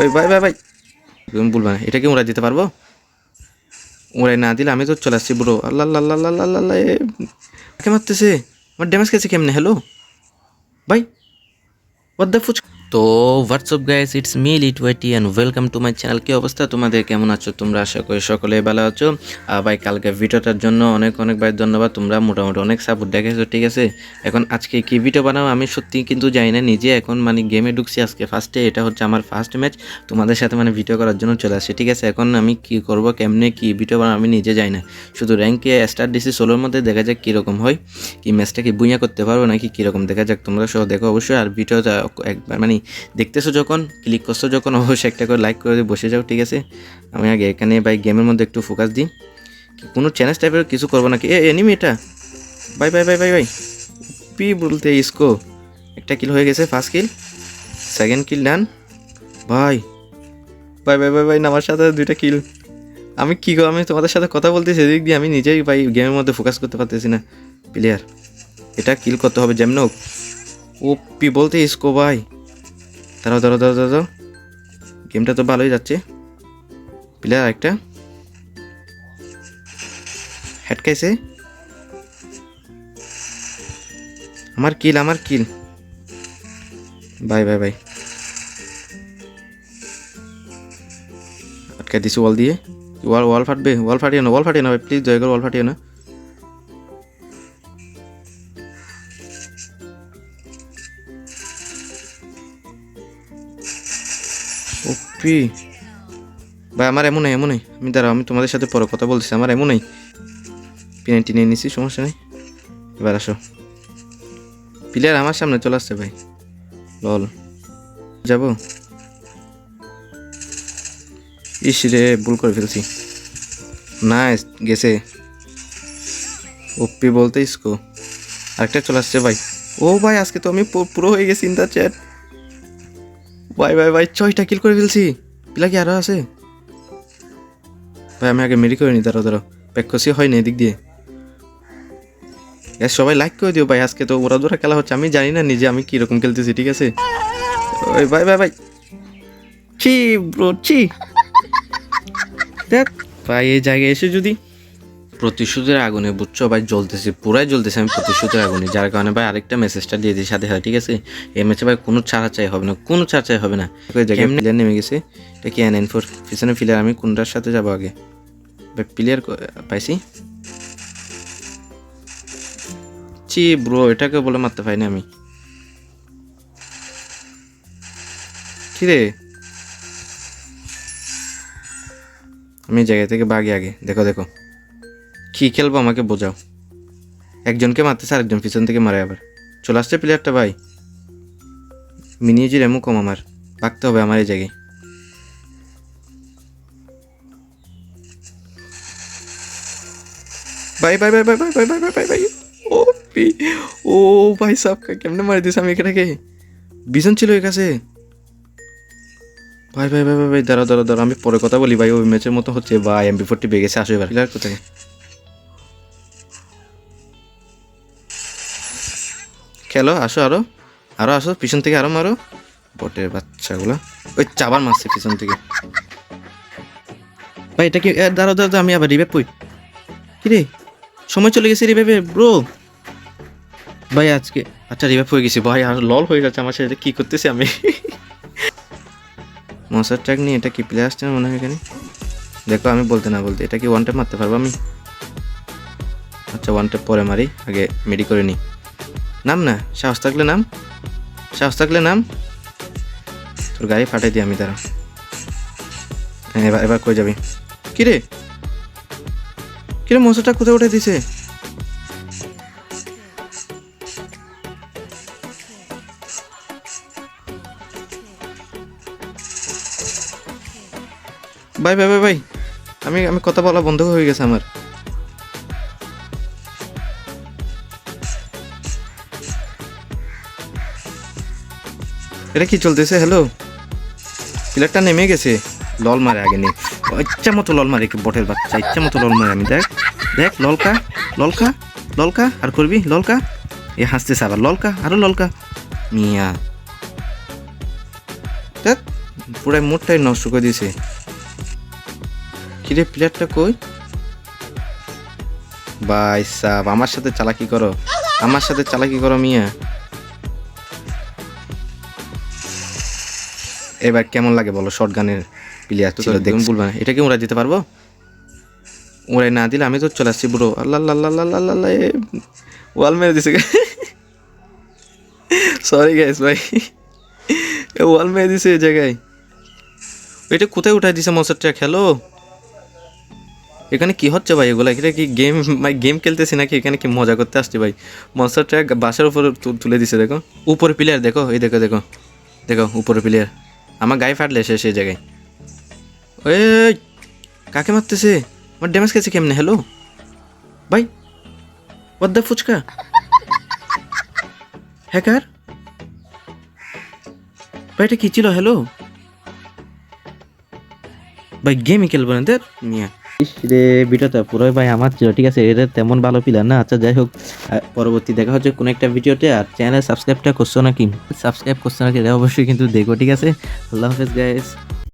ওই, ভাই ভাই ভাই। তুমি বলবে না, এটা কি উড়াই দিতে পারব? উড়াই না দিলে আমি তো চলে আসছি, বুড়ো। আল্লাহ আল্লাহ আল্লাহ আল্লাহ আল্লাহ কে মারতেছে? আমার ড্যামেজ খেয়েছে কেমনে? হ্যালো ভাই ওয়াদ্দা ফুচকা ফুচ তো what's up guys it's me Litt ওয়েটি and welcome to my channel কি অবস্থা? তোমাদের কেমন আছো? তোমরা আশা করি সকলে ভালো আছো। ভাই, কালকে ভিডিওটার জন্য অনেক অনেক ভাই ধন্যবাদ। তোমরা মোটামুটি অনেক সাপোর্ট দেখেছ ঠিক আছে? এখন আজকে কি ভিডিও বানাও আমি সত্যি কিন্তু জানি না নিজে। এখন মানে গেমে ঢুকছি আজকে ফার্স্টে এটা হচ্ছে আমার ফার্স্ট ম্যাচ তোমাদের সাথে মানে ভিডিও করার জন্য চলে আসছে, ঠিক আছে? এখন আমি কি করব, কেমনে কি ভিডিও বানাবো, আমি নিজে জানি না। শুধু র্যাঙ্কে স্টার ডিসি ষোলোর মধ্যে দেখা যাক কীরকম হয়। কি ম্যাচটা কি বুইয়া করতে পারব, নাকি কীরকম? দেখা যাক তোমরা সহ দেখো অবশ্যই। আর ভিডিওটা একবার মানে দেখতেছো যখন ক্লিক করছ যখন অবশ্যই একটা করে লাইক করে বসে যাও ঠিক আছে? আমি আগে এখানে ভাই গেমের মধ্যে একটু ফোকাস দিই। কোনো চ্যালেঞ্জ টাইপের কিছু করব নাকি? এ এনিমি এটা। Bye bye bye bye bye. P বলতে ইসকো একটা কিল হয়ে গেছে ফার্স্ট কিল সেকেন্ড কিল ডান ভাই। বাই বাই বাই বাই না, আমার সাথে দুইটা কিল আমি কী করব আমি তোমাদের সাথে কথা বলতেছি এদিক দিয়ে আমি নিজেই ভাই গেমের মধ্যে ফোকাস করতে পারতেছি না। প্লেয়ার এটা কিল করতে হবে যেমন ও পি বলতে ইসকো ভাই। দাঁড়াও দাঁড়াও দাঁড়াও দাঁড়াও গেমটা তো ভালোই যাচ্ছে। প্লেয়ার একটা হেড খাইছে। আমার কিল আমার কিল বাই বাই বাই। আটকা দিছি ওয়াল দিয়ে। ওয়াল ওয়াল ফাটবে ওয়াল ফাটিয়ে না ওয়াল ফাটিয়ে না ভাই প্লিজ দয়া করে ওয়াল ফাটিয়ে না ওপি ভাই, আমার এমনই এমনই আমি দাঁড়াও, আমি তোমাদের সাথে পরে কথা বলতেছি, আমার এমনই পেনাল্টি নিয়ে নিছি সমস্যা নেই। এবার আসো। প্লেয়ার আমার সামনে চলে আসছে, ভাই। লল। যাব? ইস রে, ভুল করে ফেলছি। না গেছে। ওপি বলতে ইসকো। আরেকটা চলে আসছে, ভাই। ও, ভাই, আজকে তো আমি পুরো হয়ে গেছি ইন চ্যাট ভাই ভাই ভাই ছয়টা কিল করে ফেলছি। পিলা কি আরও আছে? ভাই আমি আগে মেরি করে নি দাঁড়াও দাঁড়াও। প্যাকসি হয়নি এদিক দিয়ে। সবাই লাইক করে দিও ভাই আজকে তো ওরা দোরা খেলা হচ্ছে আমি জানি না নিজে আমি কীরকম খেলতেছি ঠিক আছে? ওই ভাই ভাই ভাই। চি ব্রো চি দেখ ভাই এই জায়গায় এসে যদি প্রতিশোধের আগুনে বুঝছ ভাই জ্বলতেছে পুরাই জ্বলতেছে আমি প্রতিশোধের আগুনে যার কারণে ভাই আরেকটা মেসেজটা দিয়ে দিই সাথে হয় ঠিক আছে? এই ম্যাচে ভাই কোনো ছাড়া চাই হবে না কোনো ছাড়াচাই হবে না। জায়গায় প্লেয়ার নেমে গেছে এটা কি এন এন ফোর পিছনে প্লেয়ার আমি কোনটার সাথে যাব আগে? ভাই প্লেয়ার পাইছি? চি ব্রো এটাকে বলে মারতে পারিনি আমি। কি রে? আমি জায়গা থেকে বাগি আগে দেখো দেখো। কি খেলব আমাকে বোঝাও একজনকে মারতেছে আরেকজন পিছন থেকে মারে আবার চলে আসছে প্লেয়ারটা ভাই মিনিজির এমন কম আমার ভাগতে হবে আমার এই জায়গায় bye bye bye bye bye bye bye bye bye bye O P ও ভাই সাহ কেমনে মারি দিস আমি এখানে বিজন ছিল এর কাছে ভাই ভাই ভাই ভাই ভাই দাঁড়াও দাঁড়াও দাঁড়াও আমি পরে কথা বলি ভাই ওই ম্যাচের মতো হচ্ছে ভাই এমবি ফোরটি বেগে গেছে আসো এবার কোথায় খেলো, আসো আরও। আরও আসো, পিছন থেকে আরও মারো। বটের বাচ্চাগুলো। ওই চাবার মারছে পিছন থেকে। ভাই, এটা কি? দাঁড়াও দাঁড়াও আমি আবার রিভেপ কই কি রে সময় চলে গেছে রিভেপে ব্রো ভাই, আজকে আচ্ছা রিভেপ হয়ে গেছি। ভাই, আর লল হয়ে যাচ্ছে আমার সাথে। কি করতেছি আমি? মশার ট্র্যাক নিয়ে এটা কি প্লে আসছে মনে হয় এখানে? দেখো, আমি বলতে না বলতে, এটা কি ওয়ান ট্যাপ মারতে পারব আমি? আচ্ছা ওয়ান ট্যাপ পরে মারি। আগে মেডি করে নিই নাম না, সাহস থাকলে নাম। সাহস থাকলে নাম। তোর গাড়ি ফাটাই দিই আমি তারা হ্যাঁ এবার এবার কই যাবি? কিরে? কিরে মশাটা কোথায় উঠে দিছে? Bye bye bye bye. আমি আমি কথা বলা বন্ধ হয়ে গেছে আমার। এটা কি চলতেছে? হ্যালো প্লেয়ারটা নেমে গেছে। লল মারে আগে নেই ইচ্ছা মতো লল মারে বটের বাচ্চা, ইচ্ছা মতো লল মারে আমি, দেখ। দেখ, ললকা ললকা ললকা, আর করবি? ললকা? এ হাসতেছে আবার, ললকা, আরও ললকা। মিয়া। দেখ, পুরাই মুডটাই নষ্ট করে দিয়েছে। কিরে প্লেয়ারটা কই? ভাই সাব, আমার সাথে চালাকি করো। আমার সাথে চালাকি করো, মিয়া। এবার কেমন লাগে বলো? শর্ট গানের প্লেয়ার ছিল দেখুন বলবে না এটা কি ওরা দিতে পারব? ওরাই না দিলে আমি তো চলে আসছি বুড়ো। আল্লাহ আল্লাহ আল্লাহ আল্লাহ ওয়াল মেরে দিছে। সরি গাইস ভাই। এ ওয়াল মেরে দিছে এই জায়গায়। এটা কোথায় উঠাই দিছে মনস্টারটা খেলো? এখানে কি হচ্ছে ভাই এগুলো? এখানে কি গেম ভাই গেম খেলতেছি নাকি? এখানে কি মজা করতে আসছি ভাই? মনস্টার ট্র্যাক বাসার উপরে তু- তুলে দিছে দেখো। উপরে প্লেয়ার দেখো এই দেখো দেখো। দেখো উপরে প্লেয়ার আমার গায়ে ফাটলে সে সেই জায়গায়। ওই, কাকে মারতেছে? আমার ড্যামেজ খেয়েছে কেমনে? হ্যালো ভাই পদ্মা ফুচকা? হ্যাকার ভাই, এটা কী ছিল? হ্যালো ভাই গেমই খেলব না মিয়া। রে, ভিডিওটা পুরোই ভাই আমার ছিল, ঠিক আছে? এটা তেমন ভালো পিলার না আচ্ছা যাই হোক পরবর্তী দেখা হচ্ছে কোনো একটা ভিডিওতে, আর চ্যানেল সাবস্ক্রাইবটা করছ নাকি? সাবস্ক্রাইব করছ নাকি অবশ্যই কিন্তু দেখো, ঠিক আছে? আল্লাহ হাফেজ গাইস